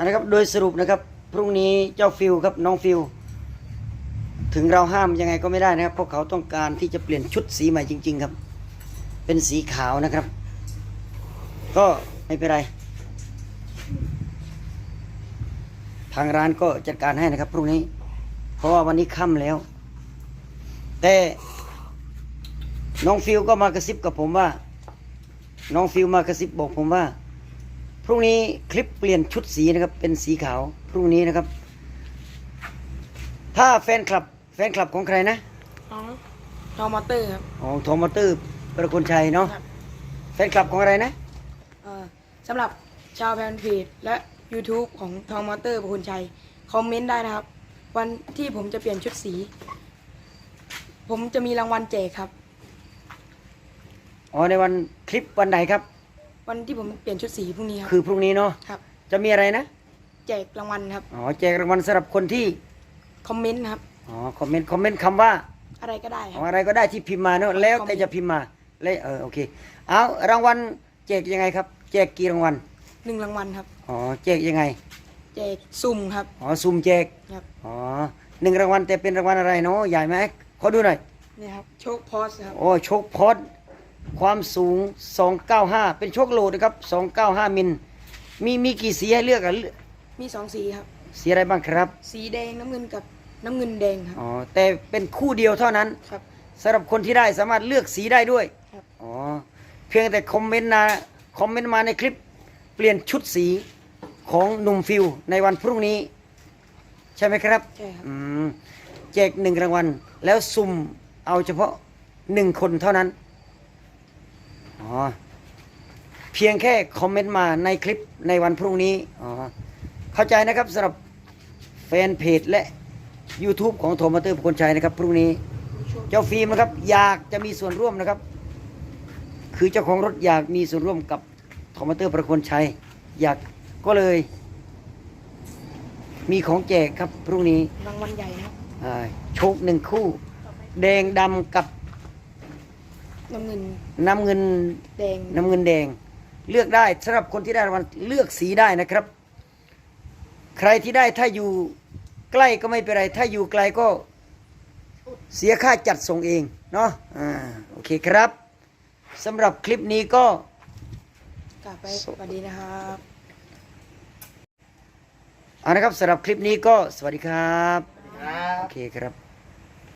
นนะครับโดยสรุปนะครับพรุ่งนี้เจ้าฟิลครับน้องฟิลถึงเราห้ามยังไงก็ไม่ได้นะครับ เพราะเขาต้องการที่จะเปลี่ยนชุดสีใหม่จริง ๆครับ เป็นสีขาวนะครับ ก็ไม่เป็นไร ทางร้านก็จัดการให้นะครับพรุ่งนี้ เพราะว่าวันนี้ค่ำแล้ว แต่น้องฟิลก็มากระซิบกับผมว่า น้องฟิลมากระซิบบอกผมว่า พรุ่งนี้คลิปเปลี่ยนชุดสีนะครับ เป็นสีขาว พรุ่งนี้นะครับ ถ้าแฟนคลับ แฟนคลับของใครนะน้องน้องมอเตอร์ครับของโทมัตเตอร์ประคนชัยเนาะครับแฟนคลับของอะไรนะเอ่อสำหรับชาวแฟนเพจและ YouTube ของทองมอเตอร์ประคุณชัยคอมเมนต์ได้นะครับ วันที่ผมจะเปลี่ยนชุดสี ผมจะมีรางวัลแจกครับอ๋อในวันคลิปวันไหนครับ วันที่ผมเปลี่ยนชุดสีพรุ่งนี้ครับ คือพรุ่งนี้เนาะครับ จะมีอะไรนะแจกรางวัลครับ อ๋อแจกรางวัลสำหรับคนที่คอมเมนต์ครับอ๋อคอมเมนต์คอมเมนต์คำว่าอะไรก็ได้คเอารับอะไรก็ได้ที่พิมพ์มาเนาะแล้วแต่จะพิมพ์มาเลยเออโอเคเอารางวัลแจกยังไงครับ แจกกี่รางวัลหนึ่งรางวัลครับ อ๋อแจกยังไงแจกสุ่มครับอ๋อซุ่มแจกครับอ๋อหนึ่งรางวัลแต่เป็นรางวัลอะไรเนาะใหญ่ไหมขอดูหน่อย นี่ครับโชคพอสครับโอ้โชคพอด ความสูง 295 เป็นโชคโหลดนะครับ 295 มิล มีมีกี่สีให้เลือกอะเลือกมีสองสีครับ สีอะไรบ้างครับ สีแดงน้ำเงินกับน้ำเงินแดงครับ อ๋อ แต่เป็นคู่เดียวเท่านั้นครับสำหรับคนที่ได้สามารถเลือกสีได้ด้วยครับอ๋อ เพียงแต่คอมเมนต์นะคอมเมนต์มาในคลิปเปลี่ยนชุดสีของหนุ่มฟิวในวันพรุ่งนี้ ใช่ไหมครับใช่ครับอืมแจกหนึ่งรางวัล แล้วสุ่มเอาเฉพาะหนึ่งคนเท่านั้น อ๋อเพียงแค่คอมเมนต์มาในคลิปในวันพรุ่งนี้อ๋อเข้าใจนะครับสำหรับแฟนเพจและ YouTube ของโทมัเตอร์คนชัยนะครับ พรุ่งนี้ เจ้าฟิล์มนะครับ อยากจะมีส่วนร่วมนะครับ คือเจ้าของรถอยากมีส่วนร่วมกับโทมัเตอร์ประคนชัย อยากก็เลย มีของแจกครับพรุ่งนี้รางวัลใหญ่นะครับอ่าโชคหนึ่งคู่ แดงดำกับ น้ำเงินน้ำเงินแดงน้ำเงินแดง เลือกได้สำหรับคนที่ได้รางวัลเลือกสีได้นะครับ ใครที่ได้ถ้าอยู่ใกล้ก็ไม่เป็นไร ถ้าอยู่ไกลก็เสียค่าจัดส่งเองเนาะอ่าโอเคครับสำหรับคลิปนี้ก็กลับไปสวัสดีนะครับเอานะครับสำหรับคลิปนี้ก็สวัสดีครับครับโอเคครับ